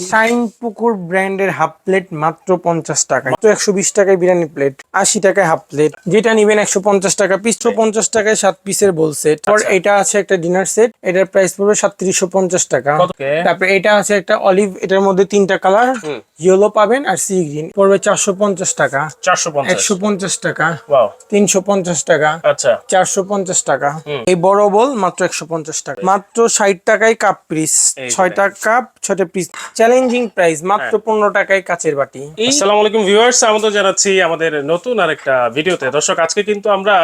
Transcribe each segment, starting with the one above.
Shine পুকুর ব্র্যান্ডের half plate মাত্র পঞ্চাশ টাকা মাত্র একশো বিশ টাকায় বিরিয়ানি প্লেট আশি টাকায় হাফ প্লেট। যেটা নিবেন একশো পঞ্চাশ টাকা পিস পঞ্চাশ টাকায় সাত পিসের বোল সেট তারপর এটা আছে একটা ডিনার সেট এটার প্রাইস পড়বে সাতত্রিশশো পঞ্চাশ টাকা। তারপরে এটা আছে একটা অলিভ এটার মধ্যে তিনটা কালার ইয়েলো পাবেন আর সি গ্রিন পড়বে চারশো পঞ্চাশ টাকা। চারশো একশো পঞ্চাশ টাকা। তিনশো পঞ্চাশ টাকা। আচ্ছা। চারশো পঞ্চাশ টাকা। এই বড় বল মাত্র একশো পঞ্চাশ টাকা। মাত্র ষাট টাকায় কাপ পিস ছয়টা কাপ ছয়টা পিস চ্যালেঞ্জিং প্রাইস মাত্র। পনেরো টাকায় কাচের বাটি। আসসালামু আলাইকুম ভিউয়ার্স আমাদের জানাচ্ছি আমাদের নতুন আরেকটা ভিডিওতে দর্শক আজকে কিন্তু আমরা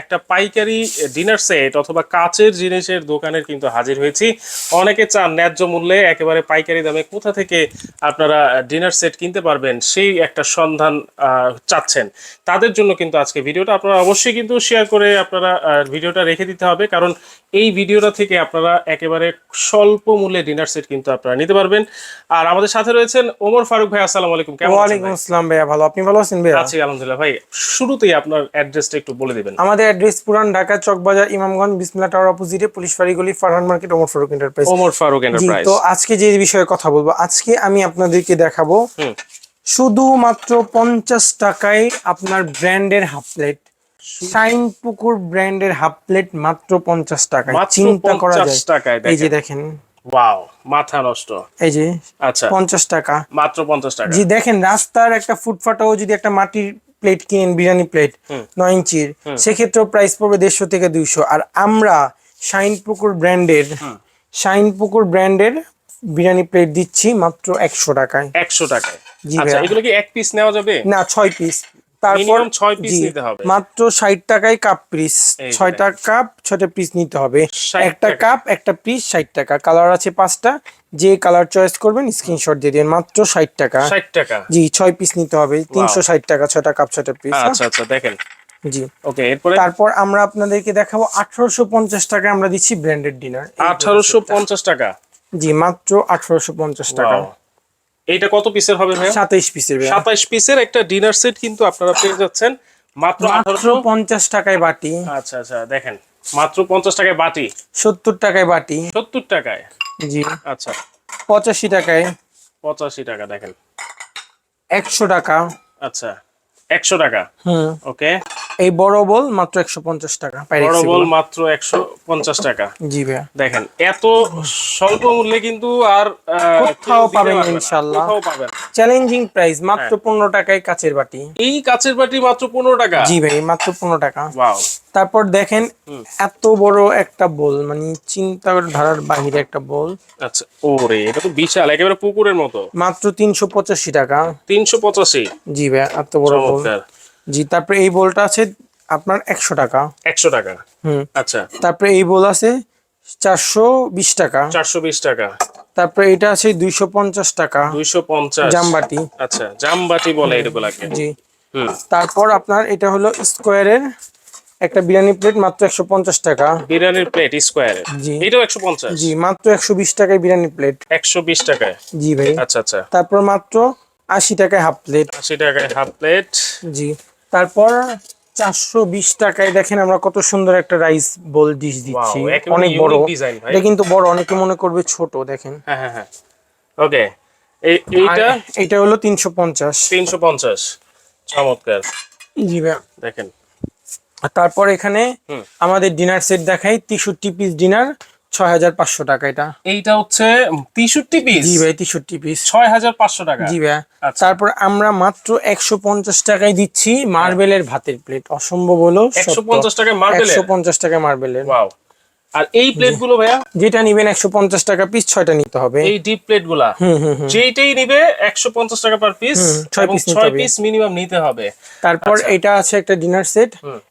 একটা পাইকারি ডিনার সেট অথবা কাচের জিনিসের দোকানের কিন্তু হাজির হয়েছি। অনেকে চান ন্যায্য মূল্যে একেবারে পাইকারি দামে কোথা থেকে আপনারা ডিনার সেট কিনতে পারবেন সেই একটা সন্ধান আহ, চাচ্ছেন। তাদের জন্য কিন্তু আজকে ভিডিওটা আপনারা অবশ্যই কিন্তু শেয়ার করে আপনারা ভিডিওটা রেখে দিতে হবে। কারণ এই ভিডিওটা থেকে আপনারা একেবারে স্বল্প মূল্যে ডিনার সেট কিন্তু আপনারা নিতে পারবেন। আর আমাদের সাথে রয়েছেন ওমর ফারুক ভাই আসসালামু আলাইকুম। কেমন আছেন ওয়ালাইকুম আসসালাম ভাইয়া ভালো। আপনি ভালো আছেন ভাইয়া? আছি আলহামদুলিল্লাহ। ভাই শুরুতেই আপনার অ্যাড্রেসটা একটু বলে দিবেন। আমাদের অ্যাড্রেস পুরান ঢাকা চকবাজার ইমামগঞ্জ বিসমিল্লা টাওয়ার অপোজিটে police ফাঁড়িগুলি Farhan market Omar Faruk enterprise. Omar Faruk enterprise. তো আজকে যে বিষয়ে কথা বলব আজকে আমি আপনাদেরকে দেখাবো। শুধুমাত্র পঞ্চাশ টাকায় আপনার ব্র্যান্ডের হাফ প্লেট শাইন পুকুর ব্র্যান্ডের হাফ প্লেট মাত্র পঞ্চাশ টাকায়। চিন্তা করা যায়। টাকায় এই যে দেখেন। ওয়াও মাথা নষ্ট। এই যে আচ্ছা। পঞ্চাশ টাকা। মাত্র পঞ্চাশ টাকা। জি দেখেন রাস্তার একটা ফুটফাটাও যদি একটা মাটির প্লেট কিনেন বিরিয়ানি প্লেট নয় ইঞ্চির সেক্ষেত্রেও প্রাইস পড়বে দেড়শো থেকে দুইশো। আর আমরা শাইন পুকুর ব্র্যান্ডের শাইন পুকুর ব্র্যান্ডের বিরিয়ানি প্লেট দিচ্ছি মাত্র একশো টাকায়। একশো টাকায়। জি আচ্ছা এগুলো কি এক পিস নেওয়া যাবে? না ছয় পিস তারপর ছয় জি, নিতে হবে। মাত্র ষাট টাকায় কাপ পিস ছয়টা কাপ ছয়টা পিস নিতে হবে। একটা কাপ একটা পিস ষাট টাকা। কালার আছে পাঁচটা। যে কালার চয়েস করবেন স্ক্রিনশট দিয়ে দিন। মাত্র ষাট টাকা। ষাট টাকা। জি ছয় পিস নিতে হবে। তিনশো ষাট টাকা ছয়টা কাপ ছয়টা পিস আচ্ছা আচ্ছা দেখেন। জি। ওকে এরপরে? তারপর আমরা আপনাদেরকে দেখাবো আঠারোশো পঞ্চাশ টাকায় আমরা দিচ্ছি ব্র্যান্ডেড ডিনার আঠারোশো পঞ্চাশ টাকা। জি মাত্র আঠারোশো পঞ্চাশ টাকা। এইটা কত পিসের হবে ভাই সাতাইশ পিসের সাতাইশ পিসের একটা ডিনার সেট কিন্তু আপনারা পেয়ে যাচ্ছেন। মাত্র মাত্র আঠারোশো পঞ্চাশ টাকায় বাটি। আচ্ছা আচ্ছা দেখেন। মাত্র পঞ্চাশ টাকায় বাটি। সত্তর টাকায় বাটি। সত্তর টাকায়? জি। আচ্ছা। পঁচাশি টাকায়। পঁচাশি টাকা দেখেন। একশো টাকা। আচ্ছা। একশো টাকা। ওকে এই বড় বল মাত্র একশো পঞ্চাশ টাকা বড় বল মাত্র একশো পঞ্চাশ টাকা। জি ভাইয়া। দেখেন এত স্বল্প মূল্যে কিন্তু আর কোথাও পাবেন ইনশাল্লাহ। চ্যালেঞ্জিং প্রাইস মাত্র। পনেরো টাকায় কাচের বাটি। এই কাচের বাটি মাত্র পনেরো টাকা? জি ভাই মাত্র পনেরো টাকা। তারপর দেখেন এত বড় একটা বল মানে চিন্তা ধারার বাহিরে একটা বল। আচ্ছা ওরে এটা তো বিশাল একেবারে পুকুরের মতো। মাত্র তিনশো পঁচাশি টাকা। তিনশো পঁচাশি? জি ভাই এত বড় বোল। চমৎকার জি তারপরে এই বোলটা আছে আপনার একশো টাকা। একশো টাকা। হুম। আচ্ছা। তারপরে এই বোল আছে চারশো বিশ টাকা। চারশো বিশ টাকা। তারপরে এটা আছে দুইশো পঞ্চাশ টাকা। দুইশো পঞ্চাশ। জামবাটি আচ্ছা জামবাটি বলে এগুলাকে জি। তারপর আপনার এটা হলো স্কোয়ারের একটা বিরিয়ানি প্লেট মাত্র একশো পঞ্চাশ টাকা। বিরিয়ানির প্লেট স্কোয়ারে জি। এটাও একশো পঞ্চাশ। জি মাত্র একশো বিশ টাকায় বিরিয়ানি প্লেট একশো বিশ টাকায়। জি ভাই। আচ্ছা আচ্ছা। তারপর মাত্র আশি টাকায় হাফ প্লেট আশি টাকায় হাফ প্লেট জি। তারপর চারশো বিশ টাকায় দেখেন আমরা কত সুন্দর একটা রাইস বোল ডিশ দিচ্ছি। অনেক বড়। এটা কিন্তু বড় অনেকে মনে করবে ছোট দেখেন। হ্যাঁ হ্যাঁ হ্যাঁ। ওকে এইটা? আর এটা হলো তিনশো পঞ্চাশ। তিনশো পঞ্চাশ। চমৎকার। জি ভাই দেখেন। আর তারপর এখানে আমাদের ডিনার সেট দেখাই তেষট্টি পিস ডিনার ছয় হাজার পাঁচশো টাকা এটা। এইটা হচ্ছে তেষট্টি পিস জি ভাই তেষট্টি পিস ছয় হাজার পাঁচশো টাকা? জি ভাই। আচ্ছা। তারপর আমরা মাত্র একশো পঞ্চাশ টাকায় দিচ্ছি মার্বেলের ভাতের প্লেট অসম্ভব হলো একশো পঞ্চাশ টাকায় মার্বেলের? একশো পঞ্চাশ টাকা মার্বেলের। ওয়াও। আর এই প্লেটগুলো ভাইয়া? যেটা নিবেন একশো পঞ্চাশ টাকা পিস ছয়টা নিতে হবে। এই ডিপ প্লেটগুলা হুম হুম হুম। যেইটাই নিবে একশো পঞ্চাশ টাকা পার পিস ছয় নিতে ছয় পিস মিনিমাম নিতে হবে। তারপর এটা আছে একটা ডিনার সেট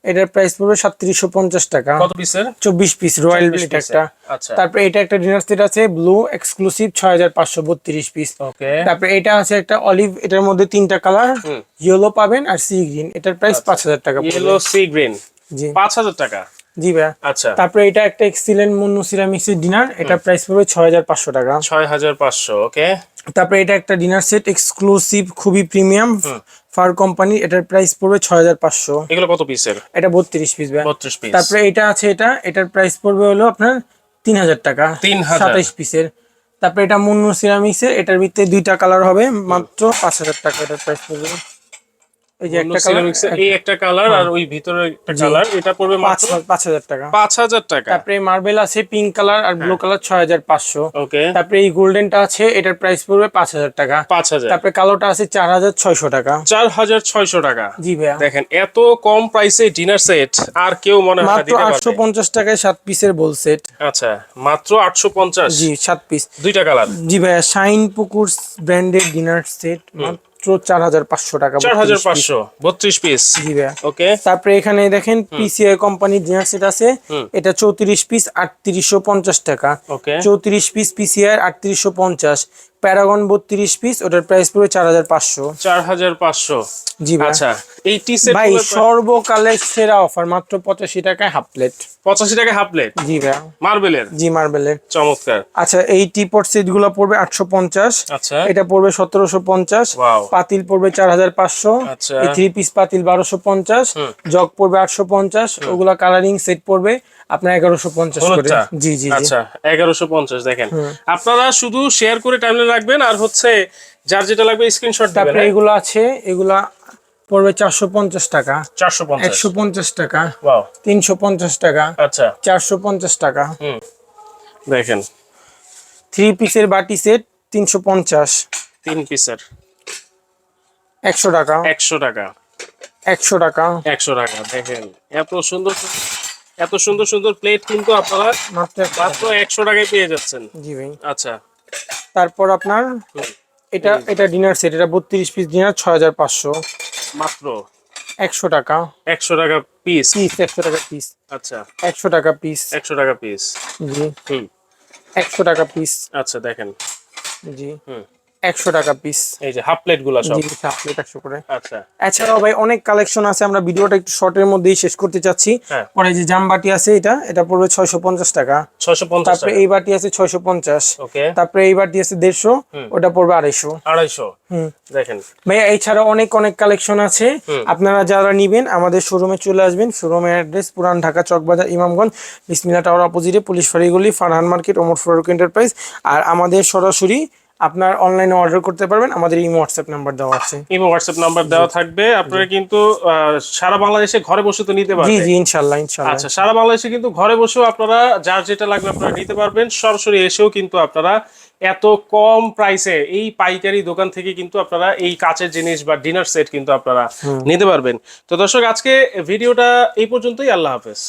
এটার প্রাইস পড়বে সাতত্রিশশো পঞ্চাশ টাকা। কত পিসের চব্বিশ পিস রয়্যাল প্লেট একটা। আচ্ছা। তারপর এটা একটা ডিনার সেট আছে ব্লু এক্সক্লুসিভ ছয় হাজার পাঁচশো বত্রিশ পিস ওকে তারপরে এটা আছে একটা অলিভ এটার মধ্যে তিনটা কালার। ইয়েলো পাবেন আর সি গ্রিন এটার প্রাইস পাঁচ হাজার টাকা। ইয়েলো সি গ্রিন জি। পাঁচ হাজার টাকা? জি ভাইয়া। আচ্ছা। তারপরে এটা একটা এক্সিলেন্ট মুন্নু সিরামিক্স ডিনার এটা প্রাইস পড়বে ছয় হাজার পাঁচশো টাকা। ছয় হাজার পাঁচশো ওকে তারপরে এটা একটা ডিনার সেট এক্সক্লুসিভ খুবই প্রিমিয়াম ফার কোম্পানি এটার প্রাইস পড়বে ছয় হাজার পাঁচশো। এগুলো কত পিসের এটা বত্রিশ পিস ভাই বত্রিশ পিস তারপরে এটা আছে এটা এটার প্রাইস পড়বে হলো আপনার তিন হাজার টাকা। 3000 সাতাইশ পিসের তারপরে এটা মুন্নু সিরামিক্সের এটার ভিতরে দুইটা কালার হবে মাত্র পাঁচ হাজার টাকা এটার প্রাইস পড়বে। এই যে একটা কালার এই একটা কালার আর ওই ভিতরে একটা কালার এটা পড়বে পাঁচ মাত্র পাঁচ হাজার টাকা। তারপরে মার্বেল আছে পিঙ্ক কালার আর ব্লু কালার পাঁচশো। ওকে তারপরে এই গোল্ডেনটা আছে এটার প্রাইস পড়বে পাঁচ হাজার টাকা। পাঁচ হাজার। তারপরে কালোটা আছে চার হাজার ছয়শো টাকা। চার হাজার ছয়শো টাকা। জি ভাইয়া। দেখেন এত কম প্রাইসে ডিনার সেট আর কেউ মনে হয় দিতে আটশো পঞ্চাশ টাকায় সাত পিসের বোল সেট আচ্ছা মাত্র আটশো পঞ্চাশ। জি সাত পিস দুইটা কালার জি ভাইয়া শাইন পুকুর ব্র্যান্ডের ডিনার সেট মাত্র চার হাজার পাঁচশো টাকা চার হাজার পাঁচশো বত্রিশ পিস। জি ভাইয়া। ওকে তারপরে এখানে দেখেন পিসিআই কোম্পানির ডিনার সেট আছে এটা চৌত্রিশ পিস আটত্রিশশো পঞ্চাশ টাকা। ওকে চৌত্রিশ পিস পিসিআই আটত্রিশশো পঞ্চাশ। প্যারাগন বত্রিশ পিস ওটার প্রাইস পড়বে চার হাজার পাঁচশো। চার হাজার পাঁচশো। জি আচ্ছা এই টি সেট ভাই সর্বকালের সেরা অফার মাত্র পঁচাশি টাকায় হাফ প্লেট পঁচাশি টাকা হাফ প্লেট জি ভাই। মার্বেলের জি মার্বেলের চমৎকার। আচ্ছা এই টিপট সেটগুলো পড়বে আটশো পঞ্চাশ। আচ্ছা। এটা পড়বে সতেরোশো পঞ্চাশ। পাতিল পড়বে চার হাজার পাঁচশো। আচ্ছা। এই থ্রি পিস পাতিল বারোশো পঞ্চাশ। জগ পড়বে আটশো পঞ্চাশ। ওগুলা কালারিং সেট পড়বে আপনার এগারোশো পঞ্চাশ করে। জি জি জি। আচ্ছা এগারোশো পঞ্চাশ দেখেন। আপনারা শুধু শেয়ার করে টাইমলাইন রাখবেন আর হচ্ছে যার যেটা লাগবে স্ক্রিনশট দিবেন তারপরে এগুলো আছে এগুলা পড়বে চারশো পঞ্চাশ টাকা। চারশো একশো পঞ্চাশ টাকা তিনশো পঞ্চাশ টাকা আচ্ছা। চারশো পঞ্চাশ টাকা। হুম। দেখেন। থ্রি পিসের বাটি সেট তিনশো পঞ্চাশ। তিন পিসের একশো টাকা। একশো টাকা। একশো টাকা। একশো টাকা দেখেন। এত সুন্দর এত সুন্দর সুন্দর প্লেট কিন্তু আপনারা মাত্র একশো টাকায় পেয়ে যাচ্ছেন। জি ভাই। আচ্ছা। তারপর আপনার এটা এটা ডিনার সেট এটা বত্রিশ পিস ডিনার ছয় হাজার পাঁচশো। মাত্র? একশো টাকা। একশো টাকা পিস পিস একশো টাকা পিস আচ্ছা। একশো টাকা পিস একশো টাকা পিস জি। হুম। একশো টাকা পিস আচ্ছা দেখেন। জি। হুম। একশো টাকা পিস এই যে হাফ প্লেটগুলা সব। জি প্লেট একশো করে। আচ্ছা। এছাড়াও ভাই অনেক কালেকশন আছে আমরা ভিডিওটা একটু শর্টের মধ্যেই শেষ করতে চাচ্ছি। হ্যাঁ। পরে যে জামবাটি আছে এটা এটা পড়বে ছয়শো পঞ্চাশ টাকা। ছয়শো পঞ্চাশ তারপরে এই বাটি আছে ছয়শো পঞ্চাশ। ওকে। তারপরে এই বাটি আছে দেড়শো ওটা পড়বে আড়াইশো। আড়াইশো। হুম। দেখেন। ভাইয়া এছাড়া অনেক অনেক কালেকশন আছে। আপনারা যারা নিবেন আমাদের শোরুমে চলে আসবেন। শোরুমের অ্যাড্রেস পুরান ঢাকা চকবাজার ইমামগঞ্জ বিসমিল্লা টাওয়ার অপোজিটে পুলিশ ফাঁড়িগুলি ফারহান মার্কেট ওমর ফারুক এন্টারপ্রাইজ আর আমাদের সরাসরি আপনার অনলাইনে অর্ডার করতে পারবেন। আমাদের এই হোয়াটসঅ্যাপ নাম্বার দেওয়া আছে। ইমো হোয়াটসঅ্যাপ নাম্বার দেওয়া থাকবে। আপনারা কিন্তু সারা বাংলাদেশে ঘরে বসে তো নিতে পারবেন। জি ইনশাল্লাহ ইনশাল্লাহ আচ্ছা সারা বাংলাদেশে কিন্তু ঘরে বসেও আপনারা যার যেটা লাগবে আপনারা নিতে পারবেন। সরাসরি এসেও কিন্তু আপনারা এত কম প্রাইসে এই পাইকারি দোকান থেকে কিন্তু আপনারা এই কাচের জিনিস বা ডিনার সেট কিন্তু আপনারা নিতে পারবেন। তো দর্শক আজকে ভিডিওটা এই পর্যন্তই। আল্লাহ হাফেজ।